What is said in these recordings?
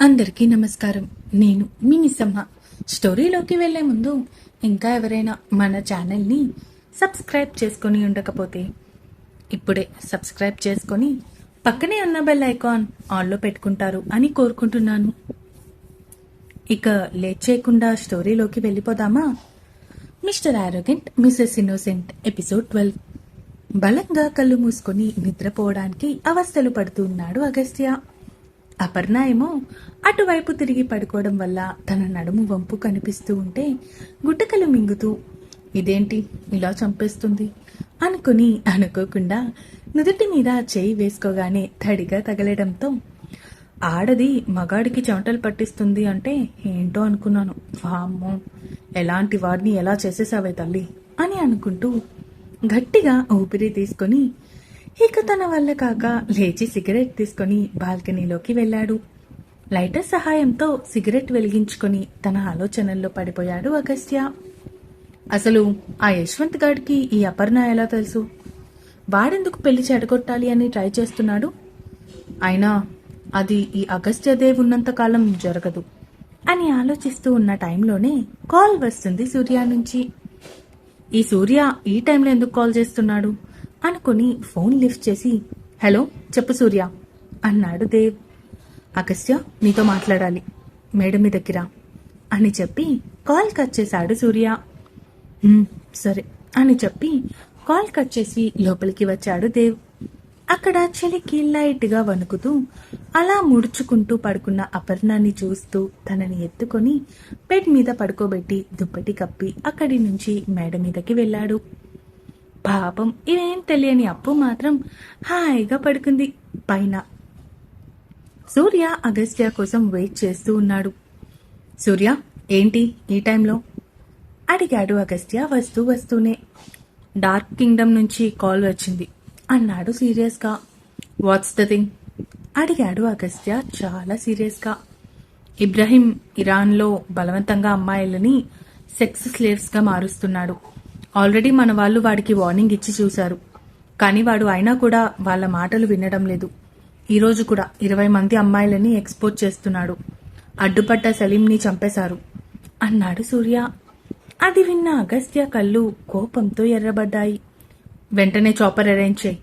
అందరికీ నమస్కారం. నేను మీ నిసమ్మ. స్టోరీలోకి వెళ్ళే ముందు ఇంకా ఎవరైనా మన ఛానల్ని సబ్స్క్రైబ్ చేసుకొని ఉండకపోతే ఇప్పుడే సబ్స్క్రైబ్ చేసుకొని పక్కనే ఉన్న బెల్ ఐకాన్ ఆన్లో పెట్టుకుంటారు అని కోరుకుంటున్నాను. ఇక లేట్ చేయకుండా స్టోరీలోకి వెళ్ళిపోదామా? Mr Arrogant Mrs Innocent episode twelve. బలంగా కళ్ళు మూసుకొని నిద్రపోవడానికి అవస్థలు పడుతున్నాడు అగస్త్య. అపర్ణ ఏమో అటువైపు తిరిగి పడుకోవడం వల్ల తన నడుము వంపు కనిపిస్తూ ఉంటే గుట్టకలు మింగుతూ ఇదేంటి? ఇలా చంపేస్తుంది? అనుకుని అనుకోకుండా నుదుటి మీద చేయి వేసుకోగానే తడిగా తగలడంతో ఆడది మగాడికి చెమటలు పట్టిస్తుంది అంటే ఏంటో అనుకున్నాను. వామ్మో! ఎలాంటి వాడిని ఎలా చేసేసావే తల్లి? అని అనుకుంటూ గట్టిగా ఊపిరి తీసుకొని ఇక తన వల్ల కాక లేచి సిగరెట్ తీసుకొని బాల్కనీలోకి వెళ్ళాడు. లైటర్ సహాయంతో సిగరెట్ వెలిగించుకొని తన ఆలోచనల్లో పడిపోయాడు అగస్త్య. అసలు ఆ యశ్వంత్ గాడికి ఈ అపర్ణ ఎలా తెలుసు? వాడెందుకు పెళ్ళి చెడగొట్టాలి అని ట్రై చేస్తున్నాడు? అయినా అది ఈ అగస్త్యదేవ్ ఉన్నంతకాలం జరగదు అని ఆలోచిస్తూ ఉన్న టైంలోనే కాల్ వస్తుంది సూర్య నుంచి. ఈ సూర్య ఈ టైంలో ఎందుకు కాల్ చేస్తున్నాడు? అనుకుని ఫోన్ లిఫ్ట్ చేసి హలో చెప్పు సూర్య. అన్నాడు దేవ్. అగస్త్య నీతో మాట్లాడాలి. మేడం మీ దగ్గర. అని చెప్పి కాల్ కట్ చేశాడు సూర్య. సరే అని చెప్పి కాల్ కట్ చేసి లోపలికి వచ్చాడు దేవ్. అక్కడ చలికి లైట్గా వణుకుతూ అలా ముడుచుకుంటూ పడుకున్న అపర్ణాన్ని చూస్తూ తనని ఎత్తుకొని బెడ్ మీద పడుకోబెట్టి దుప్పటి కప్పి అక్కడి నుంచి మేడ మీదకి వెళ్ళాడు. పాపం ఇవేం తెలియని అప్పు మాత్రం హాయిగా పడుకుంది. పైన సూర్య అగస్త్య కోసం వెయిట్ చేస్తూ ఉన్నాడు. సూర్య ఏంటి ఈ టైంలో? అడిగాడు అగస్త్య వస్తూ వస్తూనే. డార్క్ కింగ్డమ్ నుంచి కాల్ వచ్చింది. అన్నాడు సీరియస్గా. What's the thing? అడిగాడు అగస్త్య చాలా సీరియస్గా. ఇబ్రహీం ఇరాన్లో బలవంతంగా అమ్మాయిలని సెక్స్ స్లేవ్స్గా మారుస్తున్నాడు. ఆల్రెడీ మన వాళ్ళు వాడికి వార్నింగ్ ఇచ్చి చూశారు. కానీ వాడు అయినా కూడా వాళ్ళ మాటలు వినడం లేదు. ఈరోజు కూడా ఇరవై మంది అమ్మాయిలని ఎక్స్పోర్ట్ చేస్తున్నాడు. అడ్డుపట్ట సలీంని చంపేశారు. అన్నాడు సూర్య. అది విన్న అగస్త్య కళ్ళు కోపంతో ఎర్రబడ్డాయి. వెంటనే చాపర్ అరేంజ్ చేయి.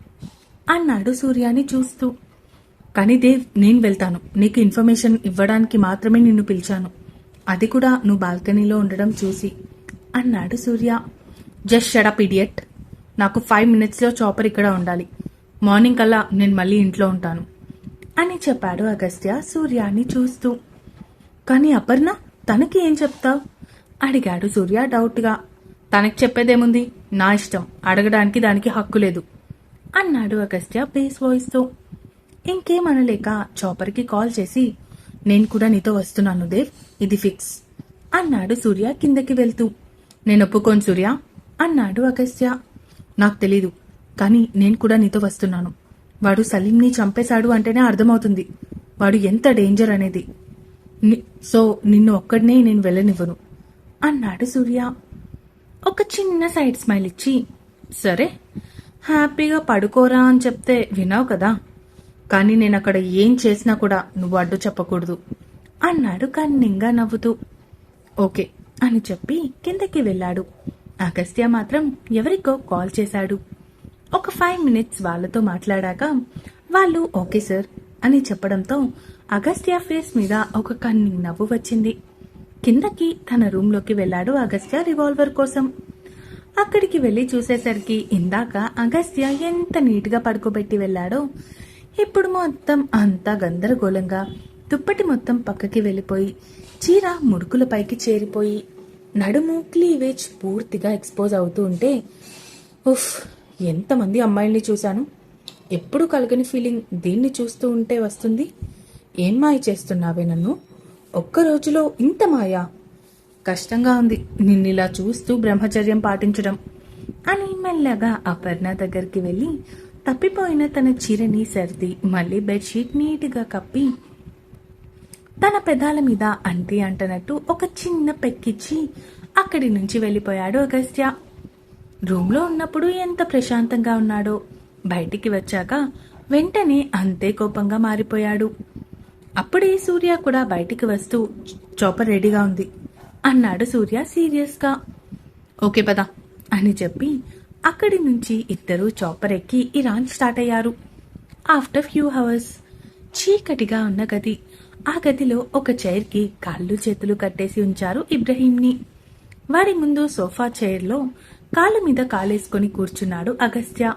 అన్నాడు సూర్యాని చూస్తూ. కానీ దేవ్ నేను వెళ్తాను. నీకు ఇన్ఫర్మేషన్ ఇవ్వడానికి మాత్రమే నిన్ను పిలిచాను. అది కూడా నువ్వు బాల్కనీలో ఉండడం చూసి. అన్నాడు Surya. Just shut up idiot నాకు ఫైవ్ మినిట్స్లో చాపర్ ఇక్కడ ఉండాలి. మార్నింగ్ కల్లా నేను మళ్ళీ ఇంట్లో ఉంటాను. అని చెప్పాడు అగస్త్య సూర్యాని చూస్తూ. కానీ అపర్ణ తనకి ఏం చెప్తావు? అడిగాడు సూర్య డౌట్గా. తనకి చెప్పేదేముంది? నా ఇష్టం. అడగడానికి దానికి హక్కు లేదు. అన్నాడు అగస్త్య బేస్ వాయిస్తో ఇంకేమనలేక చాపర్కి కాల్ చేసి నేను కూడా నీతో వస్తున్నాను దేవ్. ఇది ఫిక్స్ అన్నాడు సూర్య కిందకి వెళ్తూ. నేను ఒప్పుకోను సూర్య. అన్నాడు అగస్త్య. నాకు తెలీదు కానీ నేను కూడా నీతో వస్తున్నాను. వాడు సలీంని చంపేశాడు అంటేనే అర్థమవుతుంది. వాడు ఎంత డేంజర్ అనేది. ని- సో నిన్ను ఒక్కడనే నేను వెళ్ళనివ్వను అన్నాడు సూర్య. ఒక చిన్న సైడ్ స్మైల్ ఇచ్చి సరే హ్యాపీగా పడుకోరా అని చెప్తే వినావు కదా. కానీ నేను అక్కడ ఏం చేసినా కూడా నువ్వు అడ్డు చెప్పకూడదు అన్నాడు కన్నింగా నవ్వుతూ. ఓకే అని చెప్పి కిందకి వెళ్ళాడు. అగస్త్య మాత్రం ఎవరికో కాల్ చేశాడు. ఒక ఫైవ్ మినిట్స్ వాళ్ళతో మాట్లాడాక వాళ్ళు ఓకే సార్ అని చెప్పడంతో అగస్త్య ఫేస్ మీద ఒక కన్ని నవ్వు వచ్చింది. కిందకి తన రూమ్లోకి వెళ్ళాడు అగస్త్య రివాల్వర్ కోసం. అక్కడికి వెళ్ళి చూసేసరికి ఇందాక అగస్త్య ఎంత నీట్గా పడుకోబెట్టి వెళ్ళాడో ఇప్పుడు మొత్తం అంతా గందరగోళంగా దుప్పటి మొత్తం పక్కకి వెళ్ళిపోయి చీర ముడుకుల పైకి చేరిపోయి నడుము క్లీవేజ్ పూర్తిగా ఎక్స్పోజ్ అవుతూ ఉంటే ఉఫ్ ఎంతమంది అమ్మాయిల్ని చూశాను. ఎప్పుడు కలగని ఫీలింగ్ దీన్ని చూస్తూ ఉంటే వస్తుంది. ఏం మాయ చేస్తున్నావే నన్ను? ఒక్క రోజులో ఇంత మాయా? కష్టంగా ఉంది నిన్నిలా చూస్తూ బ్రహ్మచర్యం పాటించడం. అని మెల్లగా అపర్ణ దగ్గరికి వెళ్ళి తప్పిపోయిన తన చీరని సర్ది మళ్ళీ బెడ్షీట్ నీట్గా కప్పి తన పెదాల మీద అంటి అంటనట్టు ఒక చిన్న పెక్కిచ్చి అక్కడి నుంచి వెళ్ళిపోయాడు అగస్త్య. రూమ్లో ఉన్నప్పుడు ఎంత ప్రశాంతంగా ఉన్నాడో. బయటికి వచ్చాక వెంటనే అంతే కోపంగా మారిపోయాడు. అప్పుడే సూర్య కూడా బయటికి వస్తూ చోప రెడీగా ఉంది అన్నాడు సూర్య సీరియస్గా. ఓకే పద అని చెప్పి అక్కడి నుంచి ఇద్దరు చాపర్ ఎక్కి ఇరాన్ స్టార్ట్ అయ్యారు. ఆఫ్టర్ ఫ్యూ అవర్స్ చీకటిగా ఉన్న గది ఆ గదిలో ఒక చైర్కి కాళ్ళు చేతులు కట్టేసి ఉంచారు ఇబ్రహీంని. వారి ముందు సోఫా చైర్లో కాళ్ళ మీద కాలేసుకొని కూర్చున్నాడు అగస్త్య.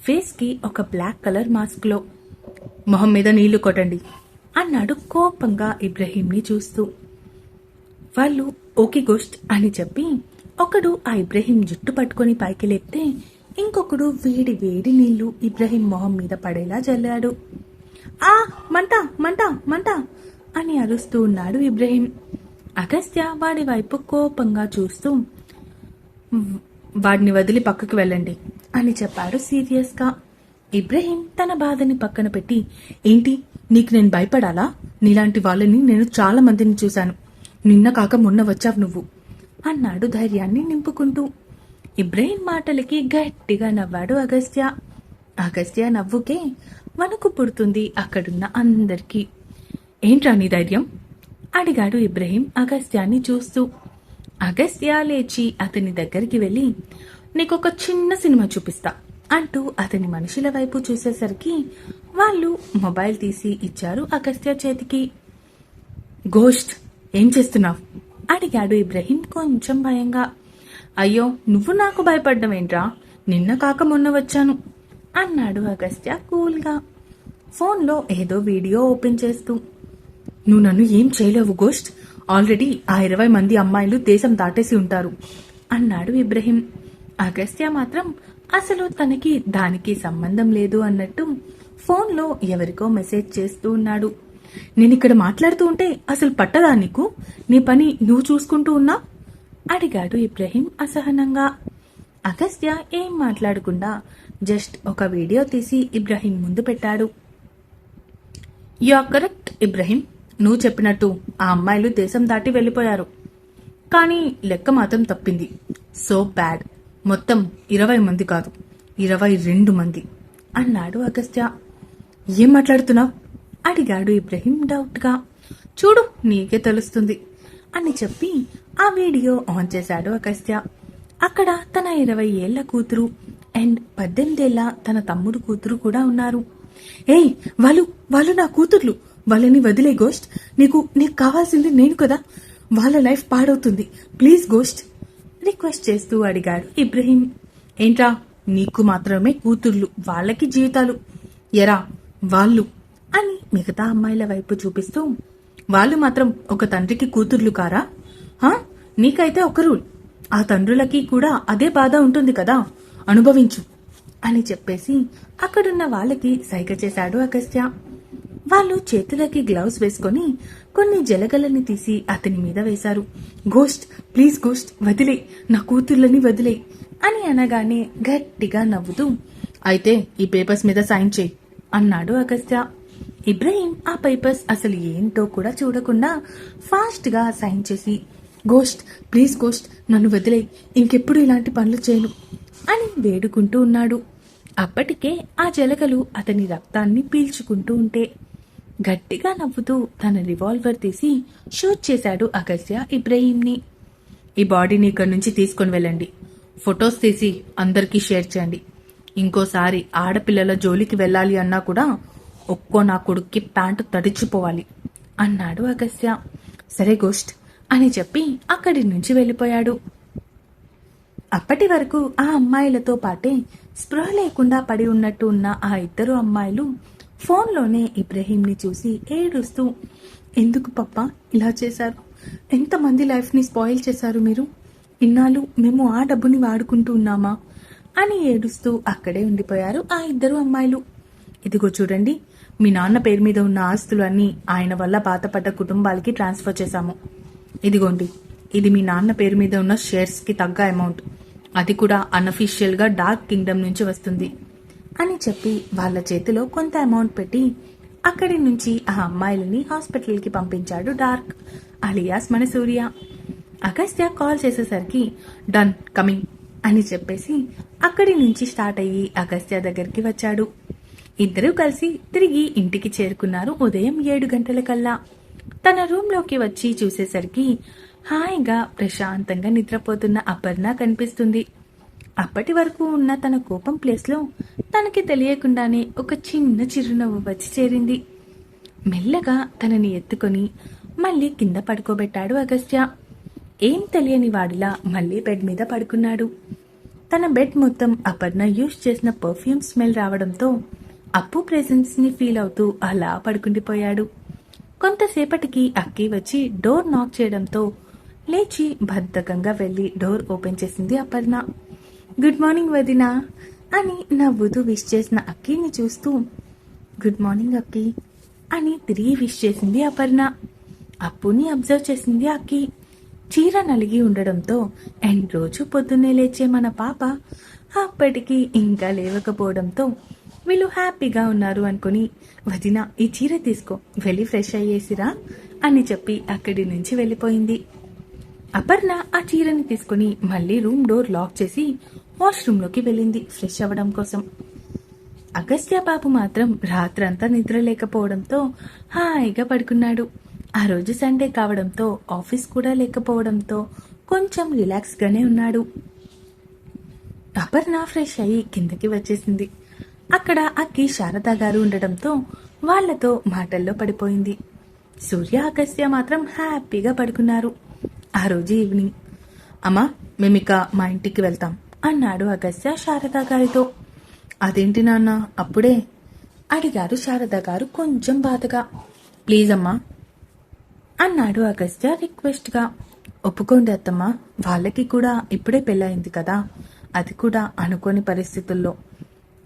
ఫేస్కి ఒక బ్లాక్ కలర్ మాస్క్లో. మొహం మీద నీళ్ళు కొట్టండి అన్నాడు కోపంగా ఇబ్రహీంని చూస్తూ. వాళ్ళు ఓకే గోస్ట్ అని చెప్పి ఒకడు ఆ ఇబ్రహీం జుట్టు పట్టుకొని పైకి లేపితే ఇంకొకడు వేడి వేడి నీళ్ళు ఇబ్రహీం మొహం మీద పడేలా జల్లాడు. ఆ మంట మంట మంట అని అరుస్తూ ఉన్నాడు ఇబ్రహీం. అగస్త్య వాడి వైపు కోపంగా చూస్తూ వాడిని వదిలి పక్కకు వెళ్ళండి అని చెప్పాడు సీరియస్గా ఇబ్రహీం తన బాధని పక్కన పెట్టి ఏంటి నీకు నేను భయపడాలా? నీలాంటి వాళ్ళని నేను చాలా మందిని చూశాను. నిన్న కాక మొన్న వచ్చావు నువ్వు అన్నాడు ధైర్యాన్ని నింపుకుంటూ. ఇబ్రహీం మాటలకి గట్టిగా నవ్వాడు అగస్త్య. అగస్త్య నవ్వుకే వణుకు పుడుతుంది అక్కడున్న అందరికీ. ఏంట్రా నీ ధైర్యం? అడిగాడు ఇబ్రహీం అగస్త్యాన్ని చూస్తూ. అగస్త్య లేచి అతని దగ్గరికి వెళ్ళి నీకొక చిన్న సినిమా చూపిస్తా అంటూ అతని మనుషుల వైపు చూసేసరికి వాళ్ళు మొబైల్ తీసి ఇచ్చారు అగస్త్య చేతికి. గోస్ట్ ఏం చేస్తున్నావు? అడిగాడు ఇబ్రహీం కొంచెం భయంగా. అయ్యో నువ్వు నాకు భయపడ్డమేంట్రా నిన్న కాక మొన్న వచ్చాను. అన్నాడు అగస్త్య కూల్గా. ఫోన్లో ఏదో వీడియో ఓపెన్ చేస్తూ. నువ్వు నన్ను ఏం చేయలేవు గోష్ట్. ఆల్రెడీ ఆ ఇరవై మంది అమ్మాయిలు దేశం దాటేసి ఉంటారు అన్నాడు ఇబ్రహీం. అగస్త్య మాత్రం అసలు తనకి దానికి సంబంధం లేదు అన్నట్టు ఫోన్లో ఎవరికో మెసేజ్ చేస్తూ ఉన్నాడు. నేను ఇక్కడ మాట్లాడుతూ ఉంటే అసలు పట్టదా నీకు? నీ పని నువ్వు చూసుకుంటూ ఉన్నా? అడిగాడు ఇబ్రహీం అసహనంగా. అగస్త్య ఏం మాట్లాడకుండా జస్ట్ ఒక వీడియో తీసి ఇబ్రహీం ముందు పెట్టాడు. You are correct Ibrahim. నువ్వు చెప్పినట్టు ఆ అమ్మాయిలు దేశం దాటి వెళ్ళిపోయారు. కానీ లెక్క మాత్రం తప్పింది. So bad. మొత్తం ఇరవై మంది కాదు. ఇరవై రెండు మంది అన్నాడు అగస్త్య. ఏం మాట్లాడుతున్నావు? అడిగాడు ఇబ్రహీం డౌట్గా. చూడు నీకే తెలుస్తుంది అని చెప్పి ఆ వీడియో ఆన్ చేశాడు అగస్త్య. అక్కడ తన ఇరవై ఏళ్ళ కూతురు అండ్ పద్దెనిమిదేళ్ళ తన తమ్ముడు కూతురు కూడా ఉన్నారు. ఏయ్ వాళ్ళు వాళ్ళు నా కూతుర్లు. వాళ్ళని వదిలే గోస్ట్ నీకు నీకు కావాల్సింది నేను కదా. వాళ్ళ లైఫ్ పాడవుతుంది. ప్లీజ్ గోస్ట్ రిక్వెస్ట్ చేస్తూ అడిగాడు ఇబ్రహీం. ఏంట్రా నీకు మాత్రమే కూతుర్లు వాళ్ళకి జీవితాలు. ఎరా వాళ్ళు అని మిగతా అమ్మాయిల వైపు చూపిస్తూ వాళ్ళు మాత్రం ఒక తండ్రికి కూతుర్లు కారా? నీకైతే ఒక రూల్. ఆ తండ్రులకి కూడా అదే బాధ ఉంటుంది కదా. అనుభవించు అని చెప్పేసి అక్కడున్న వాళ్ళకి సైగ చేశాడు అగస్త్య. వాళ్ళు చేతులకి గ్లౌస్ వేసుకొని కొన్ని జలగలని తీసి అతని మీద వేశారు. గోస్ట్ ప్లీజ్ గోస్ట్ వదిలే నా కూతుర్లని వదిలే అని అనగానే గట్టిగా నవ్వుతూ అయితే ఈ పేపర్స్ మీద సైన్ చేయి అన్నాడు అగస్త్య. ఇబ్రహీం ఆ పేపర్స్ అసలు ఏంటో కూడా చూడకుండా ఫాస్ట్గా సైన్ చేసి గోస్ట్ ప్లీజ్ గోస్ట్ నన్ను వదిలే ఇంకెప్పుడు ఇలాంటి పనులు చేయను. అని వేడుకుంటూ ఉన్నాడు. అప్పటికే ఆ జలగలు అతని రక్తాన్ని పీల్చుకుంటూ ఉంటే గట్టిగా నవ్వుతూ తన రివాల్వర్ తీసి షూట్ చేశాడు అగస్య ఇబ్రహీంని. ఈ బాడీని ఇక్కడి నుంచి తీసుకొని వెళ్ళండి. ఫొటోస్ తీసి అందరికీ షేర్ చేయండి. ఇంకోసారి ఆడపిల్లల జోలికి వెళ్ళాలి అన్నా కూడా ఒక్కో నా కొడుక్కి ప్యాంటు తడిచిపోవాలి అన్నాడు అగస్య. సరే గోస్ట్ అని చెప్పి అక్కడి నుంచి వెళ్ళిపోయాడు. అప్పటి వరకు ఆ అమ్మాయిలతో పాటే స్పృహ లేకుండా పడి ఉన్నట్టు ఉన్న ఆ ఇద్దరు అమ్మాయిలు ఫోన్లోనే ఇబ్రహీంని చూసి ఏడుస్తూ ఎందుకు పప్ప ఇలా చేశారు? ఎంతమంది లైఫ్ని స్పాయిల్ చేశారు మీరు? ఇన్నాళ్ళు మేము ఆ డబ్బుని వాడుకుంటూ ఉన్నామా? అని ఏడుస్తూ అక్కడే ఉండిపోయారు ఆ ఇద్దరు అమ్మాయిలు. ఇదిగో చూడండి మీ నాన్న పేరు మీద ఉన్న ఆస్తులన్నీ ఆయన వల్ల బాధపడ్డ కుటుంబాలకి ట్రాన్స్ఫర్ చేశాము. ఇదిగోండి ఇది మీ నాన్న పేరు మీద ఉన్న షేర్స్కి తగ్గ అమౌంట్. అది కూడా అన్అఫీషియల్గా డార్క్ కింగ్డమ్ నుంచి వస్తుంది. అని చెప్పి వాళ్ళ చేతిలో కొంత అమౌంట్ పెట్టి అక్కడి నుంచి ఆ అమ్మాయిలని హాస్పిటల్కి పంపించాడు డార్క్ అలియాస్ మన సూర్య అగస్త్య కాల్ చేసేసరికి డన్ కమింగ్ అని చెప్పేసి అక్కడి నుంచి స్టార్ట్ అయ్యి అగస్త్య దగ్గరికి వచ్చాడు. ఇద్దరూ కలిసి తిరిగి ఇంటికి చేరుకున్నారు ఉదయం ఏడు గంటలకల్లా. తన రూమ్లోకి వచ్చి చూసేసరికి హాయిగా ప్రశాంతంగా నిద్రపోతున్న అపర్ణ కనిపిస్తుంది. అప్పటి వరకు ఉన్న తన కోపం ప్లేస్లో తనకి తెలియకుండానే ఒక చిన్న చిరునవ్వు వచ్చి చేరింది. మెల్లగా తనని ఎత్తుకొని మళ్ళీ కింద పడుకోబెట్టాడు అగస్త్య. ఏం తెలియని వాడిలా మళ్ళీ బెడ్ మీద పడుకున్నాడు. తన బెడ్ మొత్తం అపర్ణ యూజ్ చేసిన పర్ఫ్యూమ్ స్మెల్ రావడంతో అప్పు ప్రెజెన్స్ని ఫీల్ అవుతూ అలా పడుకుండిపోయాడు. కొంతసేపటికి అక్కి వచ్చి డోర్ నాక్ చేయడంతో లేచి బద్ధకంగా వెళ్ళి డోర్ ఓపెన్ చేసింది అపర్ణ. గుడ్ మార్నింగ్ వదినా అని నవ్వుతూ విష్ చేసిన అక్కిని చూస్తూ. గుడ్ మార్నింగ్ అక్కి అని తిరిగి విష్ చేసింది అపర్ణ. అప్పుని అబ్జర్వ్ చేసింది అక్కి. చీర నలిగి ఉండడంతో అండ్ రోజు పొద్దున్నే లేచే మన పాప. అప్పటికి ఇంకా లేవకపోవడంతో వీళ్ళు హ్యాపీగా ఉన్నారు అనుకుని వదిన ఈ చీర తీసుకో. వెళ్ళి ఫ్రెష్ అయ్యేసిరా అని చెప్పి అక్కడి నుంచి వెళ్ళిపోయింది. అపర్ణ ఆ చీరని తీసుకుని మళ్ళీ రూమ్ డోర్ లాక్ చేసి వాష్రూమ్లోకి వెళ్ళింది ఫ్రెష్ అవ్వడం కోసం. అగస్త్య బాబు మాత్రం రాత్రంతా నిద్ర లేకపోవడంతో హాయిగా పడుకున్నాడు. ఆ రోజు సండే కావడంతో ఆఫీస్ కూడా లేకపోవడంతో కొంచెం రిలాక్స్ గానే ఉన్నాడు. అపర్ణ ఫ్రెష్ అయ్యి కిందకి వచ్చేసింది. అక్కడ అక్కి శారద గారు ఉండడంతో వాళ్ళతో మాటల్లో పడిపోయింది. సూర్య అగస్త్య మాత్రం హ్యాపీగా పడుకున్నారు. ఆ రోజు ఈవినింగ్ అమ్మా మేమిక మా ఇంటికి వెళ్తాం అన్నాడు అగస్త్య శారదా గారితో. అదేంటి నాన్న అప్పుడే? అడిగారు శారదా గారు కొంచెం బాధగా. ప్లీజ్ అమ్మా అన్నాడు అగస్త్య రిక్వెస్ట్గా. ఒప్పుకోండి అత్తమ్మ వాళ్ళకి కూడా ఇప్పుడే పెళ్ళయింది కదా. అది కూడా అనుకోని పరిస్థితుల్లో.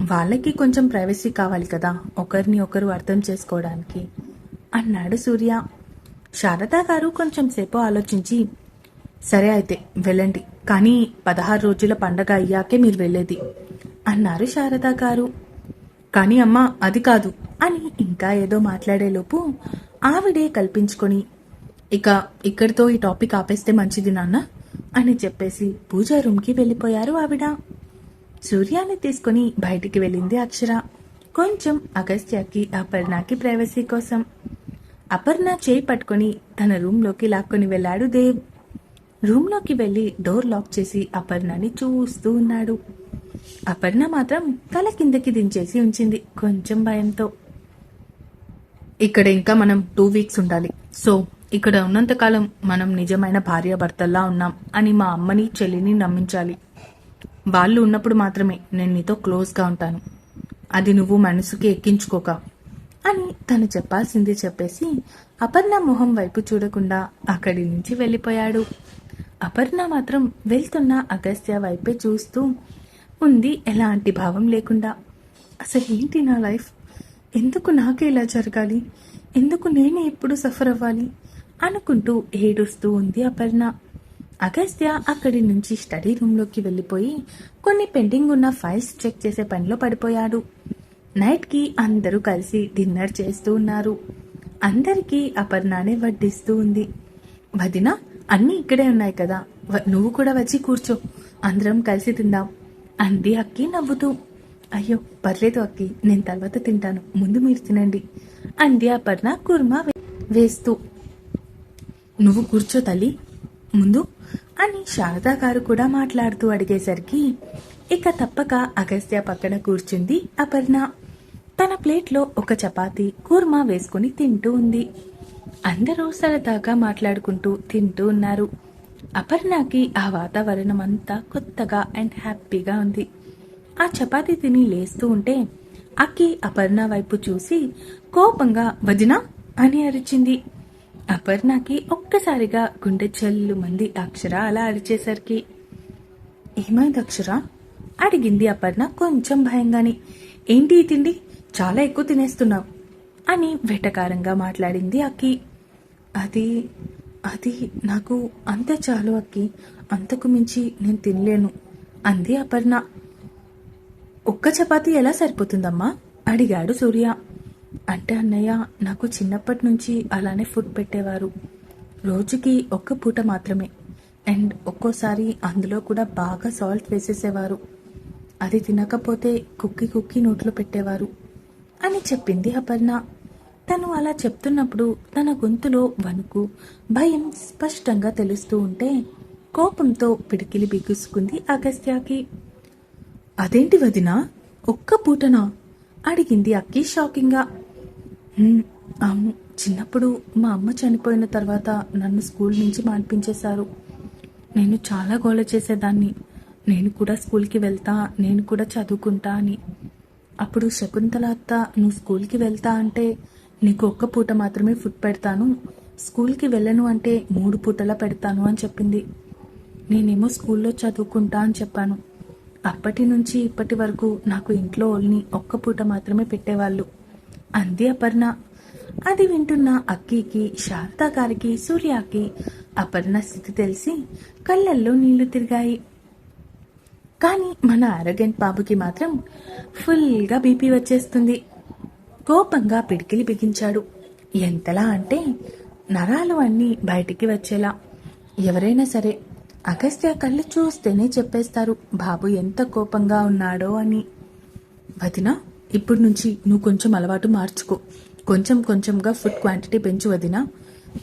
వాళ్ళకి కొంచెం ప్రైవసీ కావాలి కదా ఒకరిని ఒకరు అర్థం చేసుకోవడానికి అన్నాడు సూర్య. శారదా గారు కొంచెం సేపు ఆలోచించి సరే అయితే వెళ్ళండి. కానీ పదహారు రోజుల పండగ అయ్యాకే మీరు వెళ్ళేది. అన్నారు శారదా గారు. కానీ అమ్మా అది కాదు. అని ఇంకా ఏదో మాట్లాడేలోపు ఆవిడే కల్పించుకొని ఇక ఇక్కడితో ఈ టాపిక్ ఆపేస్తే మంచిది నాన్న అని చెప్పేసి పూజా రూమ్కి వెళ్ళిపోయారు ఆవిడ. సూర్యాన్ని తీసుకుని బయటికి వెళ్ళింది అక్షర. కొంచెం అగస్త్యకి అపర్ణకి ప్రైవసీ కోసం. అపర్ణ చేయి పట్టుకొని తన రూమ్లోకి లాక్కొని వెళ్ళాడు దేవ్. రూమ్లోకి వెళ్ళి డోర్ లాక్ చేసి అపర్ణని చూస్తూ ఉన్నాడు. అపర్ణ మాత్రం తల కిందకి దించేసి ఉంచింది కొంచెం భయంతో. ఇక్కడ ఇంకా మనం టూ వీక్స్ ఉండాలి. సో ఇక్కడ ఉన్నంతకాలం మనం నిజమైన భార్యాభర్తల్లా ఉన్నాం అని మా అమ్మని చెల్లిని నమ్మించాలి. వాళ్ళు ఉన్నప్పుడు మాత్రమే నేను నీతో క్లోజ్గా ఉంటాను. అది నువ్వు మనసుకి ఎక్కించుకోక. అని తను చెప్పాల్సింది చెప్పేసి అపర్ణ మొహం వైపు చూడకుండా అక్కడి నుంచి వెళ్ళిపోయాడు. అపర్ణ మాత్రం వెళ్తున్న అగస్త్య వైపే చూస్తూ ఉంది ఎలాంటి భావం లేకుండా. అసలు ఏంటి నా లైఫ్? ఎందుకు నాకే ఇలా జరగాలి? ఎందుకు నేనే ఇప్పుడు సఫర్ అవ్వాలి? అనుకుంటూ ఏడుస్తూ ఉంది అపర్ణ. అగస్త్య అక్కడి నుంచి స్టడీ రూమ్లోకి వెళ్ళిపోయి కొన్ని పెండింగ్ ఉన్న ఫైల్స్ చెక్ చేసే పనిలో పడిపోయాడు. నైట్కి అందరూ కలిసి డిన్నర్ చేస్తూ ఉన్నారు. అందరికీ అపర్ణానే వడ్డిస్తూ ఉంది. వదిన అన్నీ ఇక్కడే ఉన్నాయి కదా. నువ్వు కూడా వచ్చి కూర్చో. అందరం కలిసి తిందాం. అంది అక్కి నవ్వుతూ. అయ్యో పర్లేదు అక్కి నేను తర్వాత తింటాను. ముందు మీరు తినండి. అంది అపర్ణ కుర్మా వేస్తూ. నువ్వు కూర్చో తల్లి. ముందు అని శారదా గారు కూడా మాట్లాడుతూ అడిగేసరికి ఇక తప్పక అగస్త్య పక్కన కూర్చుంది అపర్ణ. తన ప్లేట్లో ఒక చపాతి కూర్మా వేసుకుని తింటూ ఉంది. అందరూ సరదాగా మాట్లాడుకుంటూ తింటూ ఉన్నారు. అపర్ణకి ఆ వాతావరణం అంతా కొత్తగా అండ్ హ్యాపీగా ఉంది. ఆ చపాతీ తిని లేస్తూ ఉంటే అక్కి అపర్ణ వైపు చూసి కోపంగా వదినా! అని అరిచింది. అపర్ణకి ఒక్కసారిగా గుండె చెల్లు మంది అక్షర అలా అరిచేసరికి ఏమైంది అక్షర? అడిగింది అపర్ణ కొంచెం భయంగానే. ఏంటి ఈ తిండి? చాలా ఎక్కువ తినేస్తున్నావు అని వెటకారంగా మాట్లాడింది అక్కి. అది అది నాకు అంతే చాలు అక్కి. అంతకు మించి నేను తినలేను అంది అపర్ణ. ఒక్క చపాతి ఎలా సరిపోతుందమ్మా? అడిగాడు సూర్య. అంటే అన్నయ్య నాకు చిన్నప్పటి నుంచి అలానే ఫుడ్ పెట్టేవారు. రోజుకి ఒక్క పూట మాత్రమే. అండ్ ఒక్కోసారి అందులో కూడా బాగా సాల్ట్ వేసేసేవారు. అది తినకపోతే కుక్కి కుక్కి నోట్లో పెట్టేవారు. అని చెప్పింది అపర్ణ. తను అలా చెప్తున్నప్పుడు తన గొంతులో వణుకు భయం స్పష్టంగా తెలుస్తూ ఉంటే కోపంతో పిడికిలి బిగుసుకుంది అగస్త్యాకి. అదేంటి వదిన? ఒక్క పూటనా? అడిగింది అక్కి షాకింగ్గా. అవును. చిన్నప్పుడు మా అమ్మ చనిపోయిన తర్వాత నన్ను స్కూల్ నుంచి మాన్పించేశారు. నేను చాలా గోల చేసేదాన్ని. నేను కూడా స్కూల్కి వెళ్తా నేను కూడా చదువుకుంటా అని. అప్పుడు శకుంతల అత్త నువ్వు స్కూల్కి వెళ్తా అంటే నీకు ఒక్క పూట మాత్రమే ఫుడ్ పెడతాను. స్కూల్కి వెళ్ళను అంటే మూడు పూటలా పెడతాను అని చెప్పింది. నేనేమో స్కూల్లో చదువుకుంటా అని చెప్పాను. అప్పటి నుంచి ఇప్పటి వరకు నాకు ఇంట్లో ఓల్ని ఒక్క పూట మాత్రమే పెట్టేవాళ్ళు. అంది అపర్ణ. అది వింటున్న అక్కికి శారదా గారికి సూర్యకి అపర్ణ స్థితి తెలిసి కళ్ళల్లో నీళ్ళు తిరిగాయి. కానీ మన అరగెంట్ బాబుకి మాత్రం ఫుల్గా బీపీ వచ్చేస్తుంది. కోపంగా పిడికిలి బిగించాడు. ఎంతలా అంటే నరాలు అన్నీ బయటికి వచ్చేలా. ఎవరైనా సరే అగస్త్య కళ్ళు చూస్తేనే చెప్పేస్తారు బాబు ఎంత కోపంగా ఉన్నాడో అని. వదిన ఇప్పుడు నుంచి నువ్వు కొంచెం అలవాటు మార్చుకో. కొంచెం కొంచెంగా ఫుడ్ క్వాంటిటీ పెంచు వదినా.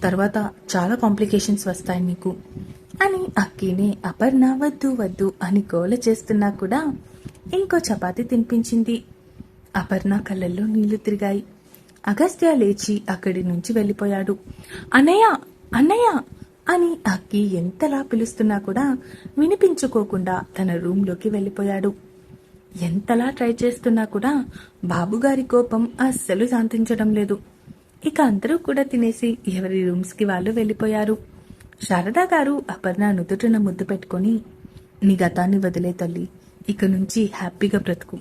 తర్వాత చాలా కాంప్లికేషన్స్ వస్తాయి నీకు. అని అక్కినే అపర్ణ వద్దు వద్దు అని గోల చేస్తున్నా కూడా ఇంకో చపాతి తినిపించింది. అపర్ణ కళ్ళల్లో నీళ్ళు తిరిగాయి. అగస్త్య లేచి అక్కడి నుంచి వెళ్ళిపోయాడు. అన్నయ్య అన్నయ్య అని అక్కి ఎంతలా పిలుస్తున్నా కూడా వినిపించుకోకుండా తన రూంలోకి వెళ్ళిపోయాడు. ఎంతలా ట్రై చేస్తున్నా కూడా బాబుగారి కోపం అస్సలు శాంతించడం లేదు. ఇక అందరూ కూడా తినేసి ఎవరి రూమ్స్కి వాళ్ళు వెళ్ళిపోయారు. శారదా గారు అపర్ణ నుదుటిన ముద్దు పెట్టుకొని నీ గతాన్ని వదిలే తల్లి ఇక నుంచి హ్యాపీగా బ్రతుకు.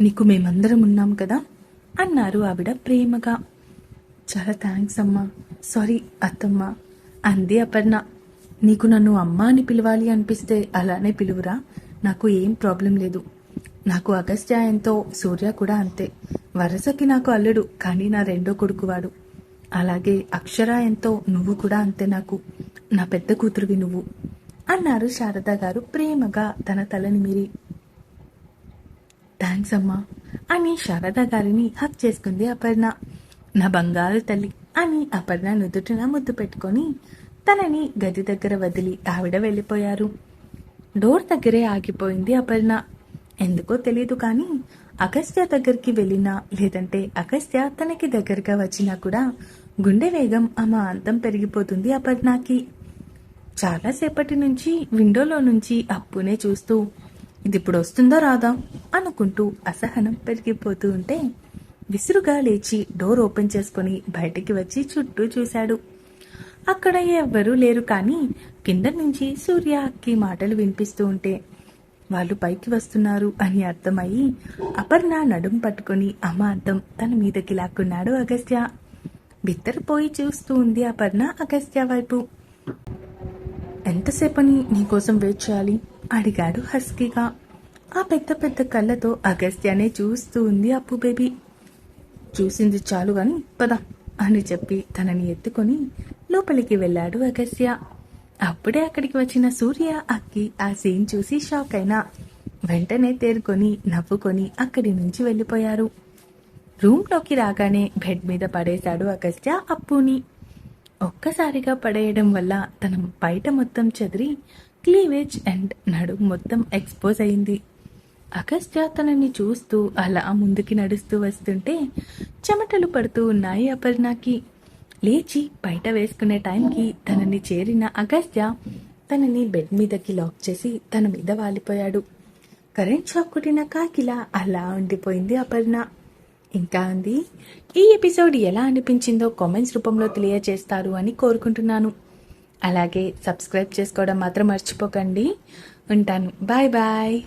నీకు మేమందరం ఉన్నాం కదా? అన్నారు ఆవిడ ప్రేమగా. చాలా థ్యాంక్స్ అమ్మా. సారీ అత్తమ్మ అంది అపర్ణ. నీకు నన్ను అమ్మ అని పిలవాలి అనిపిస్తే అలానే పిలువురా. నాకు ఏం ప్రాబ్లం లేదు. నాకు అగస్త్య ఎంతో సూర్య కూడా అంతే. వరసకి నాకు అల్లుడు కానీ నా రెండో కొడుకు వాడు అలాగే అక్షర ఎంతో నువ్వు కూడా అంతే నాకు. నా పెద్ద కూతురువి నువ్వు. అన్నారు శారద గారు ప్రేమగా తన తలని మీరి. థ్యాంక్స్ అమ్మా అని శారద గారిని హక్ చేసుకుంది అపర్ణ. నా బంగారు తల్లి అని అపర్ణ నుదుటిన ముద్దు పెట్టుకొని తనని గది దగ్గర వదిలి ఆవిడ వెళ్ళిపోయారు. డోర్ దగ్గరే ఆగిపోయింది అపర్ణ. ఎందుకో తెలియదు కానీ అగస్త్య దగ్గరికి వెళ్ళినా లేదంటే అగస్త్య తనకి దగ్గరగా వచ్చినా కూడా గుండె వేగం ఆమె అంతం పెరిగిపోతుంది అపర్ణకి. చాలాసేపటి నుంచి విండోలో నుంచి అప్పునే చూస్తూ ఇది ఇప్పుడు వస్తుందో రాదా అనుకుంటూ అసహనం పెరిగిపోతూ ఉంటే విసురుగా లేచి డోర్ ఓపెన్ చేసుకుని బయటికి వచ్చి చుట్టూ చూశాడు. అక్కడ ఎవ్వరూ లేరు కానీ కింద నుంచి సూర్య అక్కి మాటలు వినిపిస్తూ ఉంటే వాళ్ళు పైకి వస్తున్నారు అని అర్థమయ్యి అపర్ణ నడుం పట్టుకుని అమాంతం తన మీదకి లాక్కున్నాడు అగస్త్య. బిత్తరపోయి చూస్తూ ఉంది అపర్ణ అగస్త్య వైపు. ఎంతసేపని నీకోసం వెయిట్ చేయాలి? అడిగాడు హస్కీగా. ఆ పెద్ద పెద్ద కళ్ళతో అగస్త్యనే చూస్తూ ఉంది అప్పు బేబీ. చూసింది చాలు గాని పద అని చెప్పి తనని ఎత్తుకొని లోపలికి వెళ్ళాడు అగస్త్య. అప్పుడే అక్కడికి వచ్చిన సూర్య అక్కి ఆ సీన్ చూసి షాక్ అయినా. వెంటనే తేరుకొని నవ్వుకొని అక్కడి నుంచి వెళ్ళిపోయారు. రూమ్లోకి రాగానే బెడ్ మీద పడేశాడు అగస్త్య అప్పుని. ఒక్కసారిగా పడేయడం వల్ల తన బయట మొత్తం చెదిరి క్లీవేజ్ అండ్ నడుం మొత్తం ఎక్స్పోజ్ అయింది. అగస్త్య తనని చూస్తూ అలా ముందుకి నడుస్తూ వస్తుంటే చెమటలు పడుతూ ఉన్నాయి అపర్ణకి. లేచి బయట వేసుకునే టైంకి తనని చేరిన అగస్త్య తనని బెడ్ మీదకి లాక్ చేసి తన మీద వాలిపోయాడు. కరెంట్ షాక్ కొట్టిన కాకిలా అలా ఉండిపోయింది అపర్ణ. ఇంకా ఉంది ఈ ఎపిసోడ్ ఎలా అనిపించిందో కామెంట్స్ రూపంలో తెలియజేస్తారు అని కోరుకుంటున్నాను. అలాగే సబ్స్క్రైబ్ చేసుకోవడం మాత్రం మర్చిపోకండి. ఉంటాను. Bye bye.